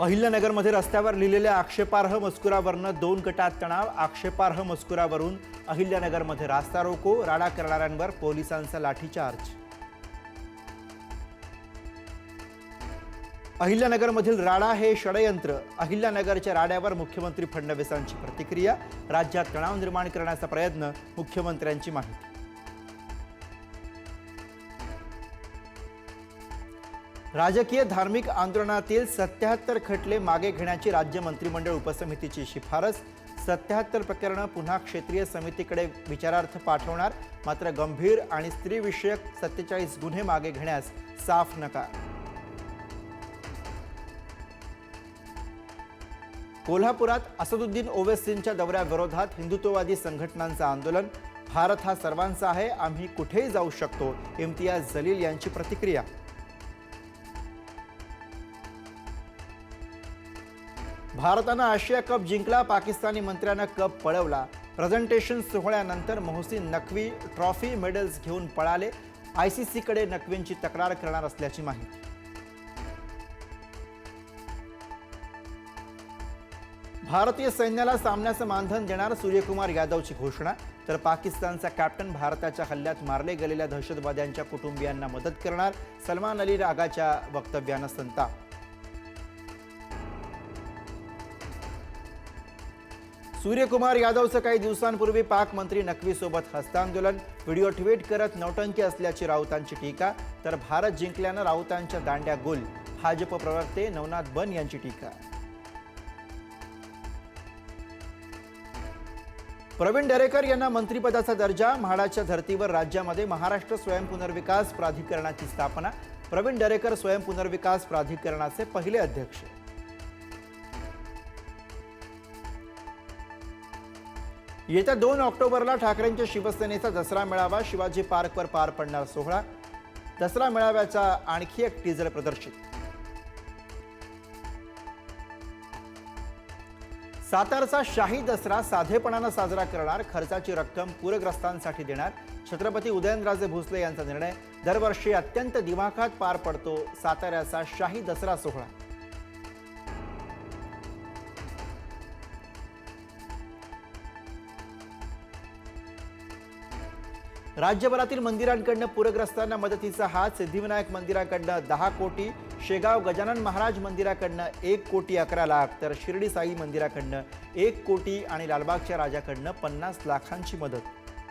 अहिल्यानगरमध्ये रस्त्यावर लिहिलेल्या आक्षेपार्ह मजकुरावरनं दोन गटात तणाव. आक्षेपार्ह मजकुरावरून अहिल्यानगरमध्ये रास्ता रोको राडा करणाऱ्यांवर पोलिसांचा लाठीचार्ज. अहिल्यानगरमधील राडा हे षडयंत्र. अहिल्यानगरच्या राड्यावर मुख्यमंत्री फडणवीसांची प्रतिक्रिया. राज्यात तणाव निर्माण करण्याचा प्रयत्न मुख्यमंत्र्यांची माहिती. राजकीय धार्मिक आंदोलनातील सत्याहत्तर खटले मागे घेण्याची राज्य मंत्रिमंडळ उपसमितीची शिफारस. सत्याहत्तर प्रकरणं पुन्हा क्षेत्रीय समितीकडे विचारार्थ पाठवणार. मात्र गंभीर आणि स्त्रीविषयक सत्तेचाळीस गुन्हे मागे घेण्यास साफ नकार. कोल्हापुरात असदुद्दीन ओवेसींच्या दौऱ्याविरोधात हिंदुत्ववादी संघटनांचं आंदोलन. भारत हा सर्वांचा आहे आम्ही कुठेही जाऊ शकतो इम्तियाज जलील यांची प्रतिक्रिया. भारतानं आशिया कप जिंकला पाकिस्तानी मंत्र्यानं कप पळवला. प्रेझेंटेशन सोहळ्यानंतर मोहसिन नकवी ट्रॉफी मेडल्स घेऊन पळाले. आय सी सीकडे नकवींची तक्रार करणार असल्याची माहिती. भारतीय सैन्याला सामन्याचं मानधन देणार सूर्यकुमार यादवची घोषणा. तर पाकिस्तानचा कॅप्टन भारताच्या हल्ल्यात मारले गेलेल्या दहशतवाद्यांच्या कुटुंबियांना मदत करणार. सलमान अली रागाच्या वक्तव्यानं संताप. सूर्यकुमार यादवचं काही दिवसांपूर्वी पाक मंत्री नकवीसोबत हस्तांदोलन. व्हिडिओ ट्विट करत नौटंकी असल्याची राऊतांची टीका तर भारत जिंकल्यानं राऊतांच्या दांड्या गुल. भाजप प्रवक्ते नवनाथ बन यांची टीका. प्रवीण दरेकर यांना मंत्रिपदाचा दर्जा म्हाडाच्या धर्तीवर राज्यामध्ये महाराष्ट्र स्वयंपुनर्विकास प्राधिकरणाची स्थापना. प्रवीण दरेकर स्वयंपुनर्विकास प्राधिकरणाचे पहिले अध्यक्ष. येत्या दोन ऑक्टोबरला ठाकरेंच्या शिवसेनेचा दसरा मेळावा शिवाजी पार्कवर पार पडणार सोहळा. दसरा मेळाव्याचा आणखी एक टीजर प्रदर्शित. सातारचा शाही दसरा साधेपणानं साजरा करणार खर्चाची रक्कम पूरग्रस्तांसाठी देणार. छत्रपती उदयनराजे भोसले यांचा निर्णय. दरवर्षी अत्यंत दिमाखात पार पडतो साताऱ्याचा शाही दसरा सोहळा. राज्यभरातील मंदिरांकडनं पूरग्रस्तांना मदतीचा हात सिद्धिविनायक मंदिराकडनं दहा कोटी शेगाव गजानन महाराज मंदिराकडनं एक कोटी अकरा लाख तर शिर्डी साई मंदिराकडनं एक कोटी आणि लालबागच्या राजाकडनं पन्नास लाखांची मदत.